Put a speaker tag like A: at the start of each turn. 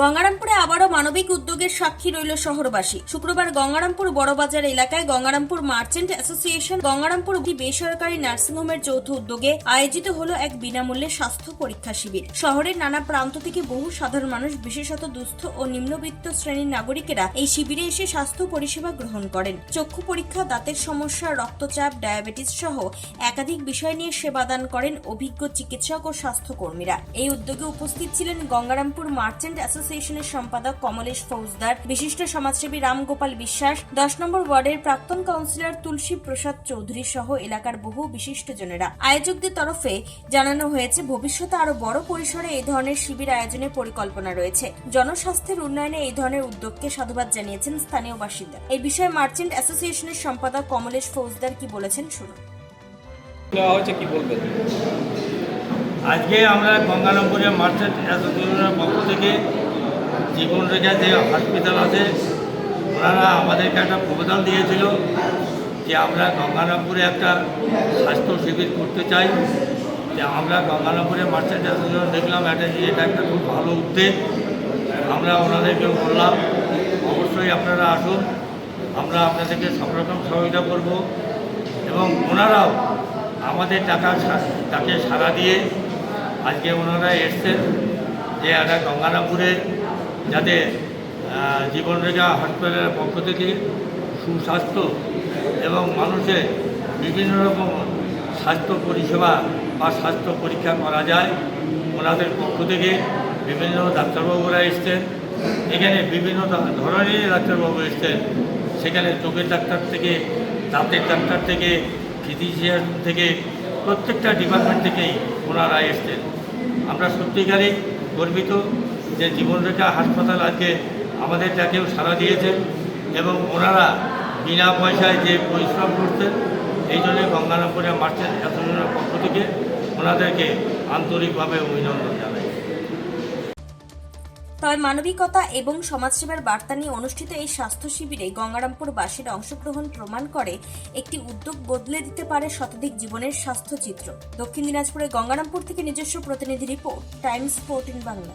A: গঙ্গারামপুরে আবারও মানবিক উদ্যোগের সাক্ষী রইল শহরবাসী। শুক্রবার গঙ্গারামপুর বড়বাজার এলাকায় গঙ্গারামপুর মার্চেন্ট অ্যাসোসিয়েশন গঙ্গারামপুর বেসরকারি নার্সিংহোমের যৌথ উদ্যোগে আয়োজিত হলো এক বিনামূল্যে স্বাস্থ্য পরীক্ষা শিবির। শহরের নানা প্রান্ত থেকে বহু সাধারণ মানুষ, বিশেষত দুস্থ ও নিম্নবিত্ত শ্রেণির নাগরিকেরা এই শিবিরে এসে স্বাস্থ্য পরিষেবা গ্রহণ করেন। চক্ষু পরীক্ষা, দাঁতের সমস্যা, রক্তচাপ, ডায়াবেটিস সহ একাধিক বিষয় নিয়ে সেবাদান করেন অভিজ্ঞ চিকিৎসক ও স্বাস্থ্যকর্মীরা। এই উদ্যোগে উপস্থিত ছিলেন গঙ্গারামপুর মার্চেন্ট অ্যাসোসিয়েশনের সম্পাদক কমলেশ ফৌজদার বিশিষ্ট সমাজসেবী রামগোপাল বিশ্বাস দশ নম্বর ওয়ার্ডের প্রাক্তন কাউন্সিলর তুলসী প্রসাদ চৌধুরী সহ এলাকার বহু বিশিষ্টজনেরা। আয়োজকদের তরফে জানানো হয়েছে ভবিষ্যতে আরও বড় পরিসরে এই ধরনের শিবির আয়োজনের পরিকল্পনা রয়েছে। জনস্বাস্থ্যের উন্নয়নে এই ধরনের উদ্যোগকে সাধুবাদ জানিয়েছেন স্থানীয় বাসিন্দা। এই বিষয়ে মার্চেন্ট অ্যাসোসিয়েশনের সম্পাদক কমলেশ ফৌজদার কি বলেছেন শুনুন।
B: দেওয়া হয়েছে কি বলবেন?
C: আজকে আমরা গঙ্গারামপুরে মার্চেন্ট অ্যাসোসিয়েশনের পক্ষ থেকে জীবনরেখা যে হসপিটাল আছে, ওনারা আমাদেরকে একটা প্রপোজাল দিয়েছিল যে আমরা গঙ্গারামপুরে একটা স্বাস্থ্য শিবির করতে চাই। যে আমরা গঙ্গারামপুরে মার্চেন্ট দেখলাম, এটা এটা একটা খুব ভালো উদ্যোগ। আমরা ওনাদেরকে বললাম, অবশ্যই আপনারা আসুন, আমরা আপনাদেরকে সব রকম সহযোগিতা করব। এবং ওনারাও আমাদের টাকা তাকে সাড়া দিয়ে আজকে ওনারা এসছেন যে একটা গঙ্গারামপুরের যাতে জীবনরেখা হসপিটালের পক্ষ থেকে সুস্বাস্থ্য এবং মানুষের বিভিন্ন রকম স্বাস্থ্য পরিষেবা বা স্বাস্থ্য পরীক্ষা করা যায়। ওনাদের পক্ষ থেকে বিভিন্ন ডাক্তারবাবুরা এসছেন। এখানে বিভিন্ন ধরনের ডাক্তারবাবু এসছেন। সেখানে চোখের ডাক্তার থেকে, দাঁতের ডাক্তার থেকে, ফিজিশিয়ান থেকে, প্রত্যেকটা ডিপার্টমেন্ট থেকেই ওনারা এসছেন। আমরা সত্যিকারই গর্বিত যে জীবনরেখা হাসপাতাল আজকে আমাদের ডাকেও সাড়া দিয়েছেন এবং ওনারা বিনা পয়সায় যে পরিশ্রম করছেন, এই জন্য গঙ্গারামপুরে মার্চেন্ট অ্যাসোসিয়েশনের পক্ষ থেকে ওনাদেরকে আন্তরিকভাবে অভিনন্দন জানাই।
A: তবে মানবিকতা এবং সমাজসেবার বার্তা নিয়ে অনুষ্ঠিত এই স্বাস্থ্য শিবিরে গঙ্গারামপুর বাসীর অংশগ্রহণ প্রমাণ করে একটি উদ্যোগ বদলে দিতে পারে শতাধিক জীবনের স্বাস্থ্য চিত্র দক্ষিণ দিনাজপুরে গঙ্গারামপুর থেকে নিজস্ব প্রতিনিধি রিপোর্ট, টাইমস ফোর্টিন বাংলা।